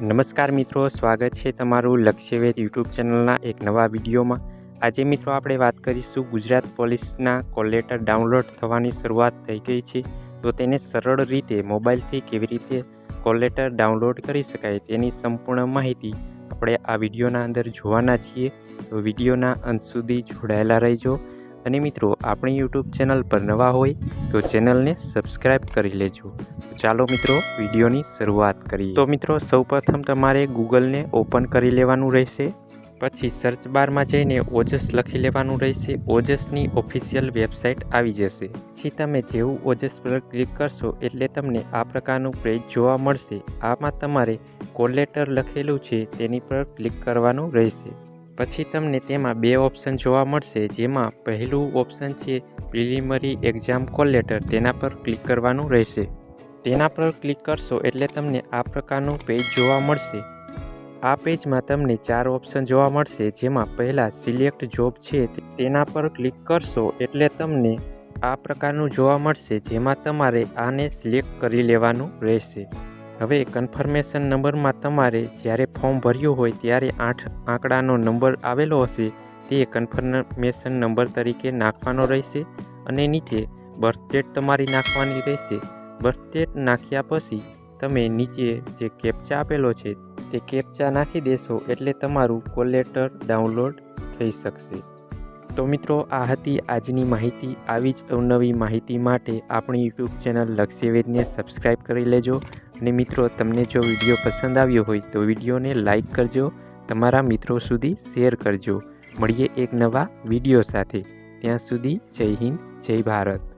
નમસ્કાર મિત્રો, સ્વાગત છે તમારું લક્ષ્યવેદ યુટ્યુબ ચેનલના એક નવા વિડીયોમાં. આજે મિત્રો આપણે વાત કરીશું ગુજરાત પોલીસના કોલ લેટર ડાઉનલોડ થવાની શરૂઆત થઈ ગઈ છે. તો તેને સરળ રીતે મોબાઈલથી કેવી રીતે કોલ લેટર ડાઉનલોડ કરી શકાય તેની સંપૂર્ણ માહિતી આપણે આ વિડીયોના અંદર જોવાના છીએ. તો વિડીયોના અંત સુધી જોડાયેલા રહેજો. અને મિત્રો, આપણી યુટ્યુબ ચેનલ પર નવા હોય તો ચેનલને સબસ્ક્રાઈબ કરી લેજો. ચાલો મિત્રો, વિડીયોની શરૂઆત કરીએ. તો મિત્રો, સૌપ્રથમ તમારે ગૂગલને ઓપન કરી લેવાનું રહેશે. પછી સર્ચ બારમાં જઈને ઓજસ લખી લેવાનું રહેશે. ઓજસની ઓફિશિયલ વેબસાઇટ આવી જશે. પછી તમે જેવું ઓજસ પર ક્લિક કરશો એટલે તમને આ પ્રકારનું પેજ જોવા મળશે. આમાં તમારે કોલ લેટર લખેલું છે, તેની પર ક્લિક કરવાનું રહેશે. પછી તમને તેમાં બે ઓપ્શન જોવા મળશે, જેમાં પહેલું ઓપ્શન છે પ્રિલિમરી એક્ઝામ કોલ લેટર તેના પર ક્લિક કરવાનું રહેશે. તેના પર ક્લિક કરશો એટલે તમને આ પ્રકારનું પેજ જોવા મળશે. આ પેજમાં તમને ચાર ઓપ્શન જોવા મળશે, જેમાં પહેલાં સિલેક્ટ જોબ છે તેના પર ક્લિક કરશો એટલે તમને આ પ્રકારનું જોવા મળશે, જેમાં તમારે આને સિલેક્ટ કરી લેવાનું રહેશે. હવે કન્ફર્મેશન નંબરમાં તમારે જ્યારે ફોર્મ ભર્યું હોય ત્યારે આઠ આંકડાનો નંબર આવેલો હશે, તે કન્ફર્મેશન નંબર તરીકે નાખવાનો રહેશે અને નીચે બર્થ તમારી નાખવાની રહેશે. બર્થ ડેટ નાખ્યા પછી તમે નીચે જે કેપ્ચા આપેલો છે, તે કેપ્ચા નાખી દેશો એટલે તમારું કોલ લેટર ડાઉનલોડ થઈ શકશે. તો મિત્રો, આ હતી આજની માહિતી. આવી જ અવનવી માહિતી માટે આપણી યુટ્યુબ ચેનલ લક્ષ્યવેદને સબસ્ક્રાઈબ કરી લેજો. અને મિત્રો, તમને જો વીડિયો પસંદ આવ્યો હોય તો વિડીયોને લાઇક કરજો, તમારા મિત્રો સુધી શેર કરજો. મળીએ એક નવા વીડિયો સાથે. ત્યાં સુધી જય હિન્દ, જય ભારત.